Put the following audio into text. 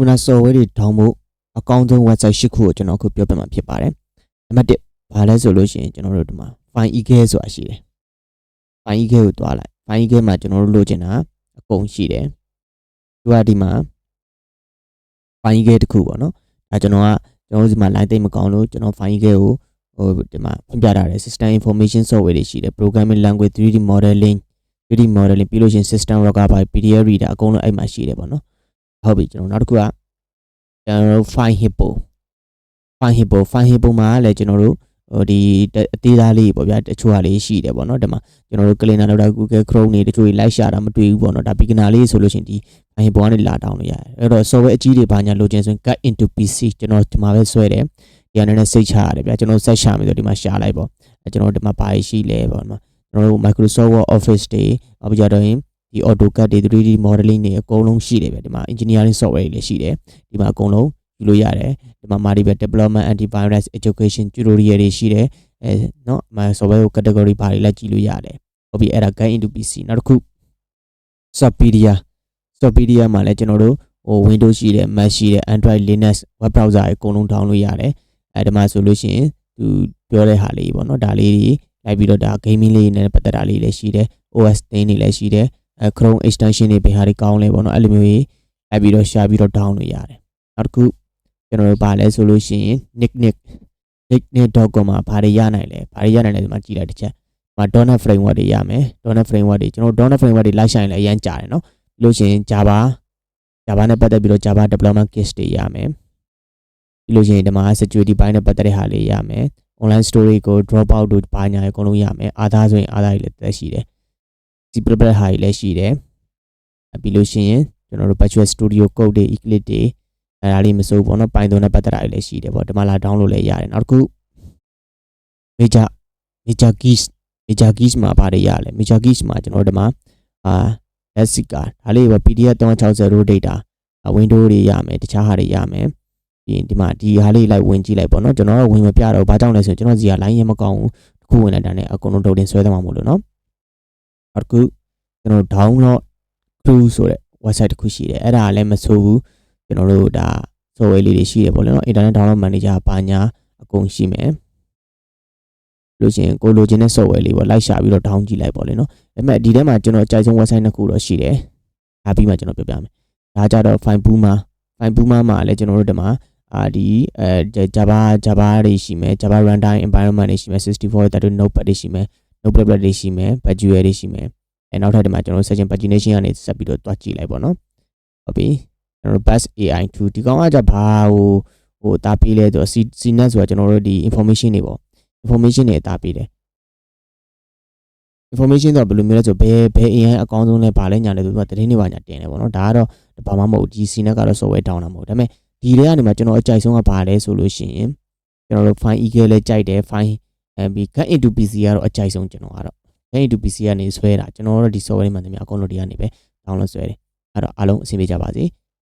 ခုန software တွေ download အကောင်းဆုံး website ၈ခုကိုကျွန်တော်အခုပြောပြမှာဖြစ်ပါတယ်နံပါတ်1ဘာလဲဆိုလို့ရှိရင်ကျွန်တော်တို့ဒီမှာ file egress ဆိုတာရှိတယ် file egress ကိုတွားလိုက် file egress မှာကျွန်တော်တို့လိုချင်တာအကုန်ရှိတယ်သူကဒီမှာ file egress တစ်ခုပေါ့နော်ဒါကျွန်တော်ကကျွန်တော်တို့ဒီမှာ line သိမ့်မကောင်းလို့ကျွန်တော် file egress ကိုဟိုဒီမှာဖွင့်ပြထားတယ် system information software တွေရှိတယ် programming language 3D modeling 3D modeling ပြီးလို့ရှိရင် system rocker by PDF reader အကုန်လုံးအဲ့မှာရှိတယ်ပေါ့နော် ဟုတ်ပြီကျွန်တော်နောက်တစ်ခုကကျွန်တော်တို့ file hippo file hippo file hippo မှာလည်းကျွန်တော်တို့ဟိုဒီအသေးသားလေးပေါ့ဗျာတချို့ဟာလေးရှိတယ်ပေါ့နော်ဒီမှာကျွန်တော်တို့ cleaner လောက်တာ Google Chrome တွေတချို့လိုက်ရှာတာမတွေ့ဘူးပေါ့နော်ဒါ beginner လေးဆိုလို့ရှိရင်ဒီ file hippo ကနေလာတောင်းလို့ရတယ်အဲ့တော့ software အကြီးတွေဘာညာလိုချင်ဆိုရင် cut into PC ကျွန်တော်ဒီမှာပဲဆွဲတယ်ဒီအနေနဲ့စိတ်ချရတယ်ဗျာကျွန်တော်ဆက်ရှာမယ်ဆိုဒီမှာရှာလိုက်ပေါ့အဲကျွန်တော်ဒီမှာဘာရှိလဲပေါ့နော်ကျွန်တော်တို့ Microsoft Word Office တွေအပကြတော့ရင် ဒီ AutoCAD တွေ 3D modeling တွေအကုန်လုံးရှိတယ်ဗျဒီမှာ engineering software တွေလည်းရှိတယ်ဒီမှာအကုန်လုံးယူလို့ရတယ်ဒီမှာ Maribel development antivirus education tutorial တွေရှိတယ်အဲเนาะမ software ကို category ဘာတွေလည်းကြည့်လို့ရတယ်ဟုတ်ပြီအဲ့ဒါ guide into PC နောက်တစ်ခု Subpedia Subpedia မှာလည်းကျွန်တော်တို့ဟို Windows ရှိတယ် Mac ရှိတယ် Android Linux web browser တွေအကုန်လုံး download လို့ရတယ်အဲဒီမှာဆိုလို့ရှိရင်သူပြောတဲ့ဟာလေးပေါ့နော်ဒါလေးတွေလိုက်ပြီးတော့ဒါ gaming လေးနဲ့ပတ်သက်တာလေးလည်းရှိတယ် OS တင်းတွေလည်းရှိတယ် အဲ Chrome extension တွေဘယ်ဟာတွေကောင်းလဲပေါ့နော်အဲ့လိုမျိုးကြီးလိုက်ပြီးတော့ရှာပြီးတော့ down လို့ရတယ်နောက်တစ်ခုကျွန်တော်တို့ပါလဲဆိုလို့ရှိရင် nick nick nicknet.com မှာဘာတွေရနိုင်လဲဘာတွေရနိုင်လဲဒီမှာကြည့်လိုက်တစ်ချက်ဒီမှာ .NET framework တွေရမယ် .NET framework တွေကျွန်တော် .NET framework တွေလိုက်ဆိုင်လဲအရင်ကြာတယ်နော်ပြီးလို့ရှိရင် Java Java နဲ့ပတ်သက်ပြီးတော့ Java development kits တွေရမယ်ပြီးလို့ရှိရင်ဒီမှာ security ဘိုင်းနဲ့ပတ်သက်တဲ့ဟာလေးရမယ် online story ကို drop out တို့ဘာညာအကုန်လုံးရမယ်အာသာဆိုရင်အာသာကြီးလည်းတက်ရှိတယ် C++ ဟာကြီးလည်းရှိတယ်ပြီးလို့ရှိရင်ကျွန်တော်တို့ Visual Studio Code တွေ Eclipse တွေအဲဒါလေးမစိုးဘူးပေါ့နော် Python နဲ့ပတ်သက်တာတွေလည်းရှိတယ်ပေါ့ဒီမှာလာ download လည်းရတယ်နောက်တစ်ခု Major Major Keys Major Keys မှာပါတယ်ရလဲ Major Keys မှာကျွန်တော်ဒီမှာအာ Lexicon ဒါလေးပဲ PDF 360 data Windows တွေရမယ်တခြားဟာတွေရမယ်ဒီဒီမှာဒီဟာလေးလိုက်ဝင်ကြည့်လိုက်ပေါ့နော်ကျွန်တော်ကဝင်မပြတော့ဘာကြောင့်လဲဆိုရင်ကျွန်တော်စီက line ရမကောင်းဘူးတစ်ခုဝင်လိုက်တာနဲ့အကုန်လုံးတုတ်တင်ဆွဲသွားမှာမို့လို့နော် နောက်တစ်ခုကျွန်တော် download crew ဆိုတဲ့ website တစ်ခုရှိတယ်အဲ့ဒါလည်းမဆိုးဘူးကျွန်တော်တို့ဒါ software လေးတွေရှိတယ်ပေါ့လေနော် internet download manager ဘာညာအကုန်ရှိမယ်လို့ရှိရင်ကိုလိုချင်တဲ့ software လေးပေါ့လိုက်ရှာပြီးတော့ down ကြည့်လိုက်ပေါ့လေနော်ဒါပေမဲ့ဒီထဲမှာကျွန်တော်အကြိုက်ဆုံး website နှစ်ခုတော့ရှိတယ်ဒါပြီးမှကျွန်တော်ပြောပြမယ်ဒါကြတော့ fine boomer fine boomer မှာလည်းကျွန်တော်တို့ဒီမှာအာဒီအဲ Java Java တွေရှိမယ် Java runtime environment တွေရှိမယ်64 32 notepad တွေရှိမယ် notepad တွေရှိမယ် Visual တွေရှိမယ်အဲနောက်ထပ်ဒီမှာကျွန်တော် section pagination ကနေဆက်ပြီးတော့တွားကြည့်လိုက်ပေါ့နော်ဟုတ်ပြီကျွန်တော် bus AI2 ဒီကောင်ကကြဘာဟိုဟိုတာပေးလဲဆိုတော့ CNET ဆိုတာကျွန်တော်တို့ဒီ information တွေပေါ့ information တွေတာပေးတယ် information တော့ဘယ်လိုမျိုးလဲဆိုဘယ်ဘယ် AI အကောင်းဆုံးလဲဗာလဲညာလဲဆိုတော့သတင်းတွေပါညာတင်တယ်ပေါ့နော်ဒါကတော့ဘာမှမဟုတ်ဒီ CNET ကတော့ software down တာမဟုတ်ဒါပေမဲ့ဒီထဲကနေမှကျွန်တော်အကြိုက်ဆုံးကဗာလဲဆိုလို့ရှိရင်ကျွန်တော်တို့ file eagle လဲကြိုက်တယ် file အဲပြီး cut into PC ကတော့အကြိုက်ဆုံးကျွန်တော်ကတော့ cut into PC ကနေဆွဲတာကျွန်တော်တို့ဒီ software တွေမှတည်းအကုန်လုံးဒီကနေပဲ download ဆွဲတယ်အဲ့တော့အားလုံးအဆင်ပြေကြပါစေ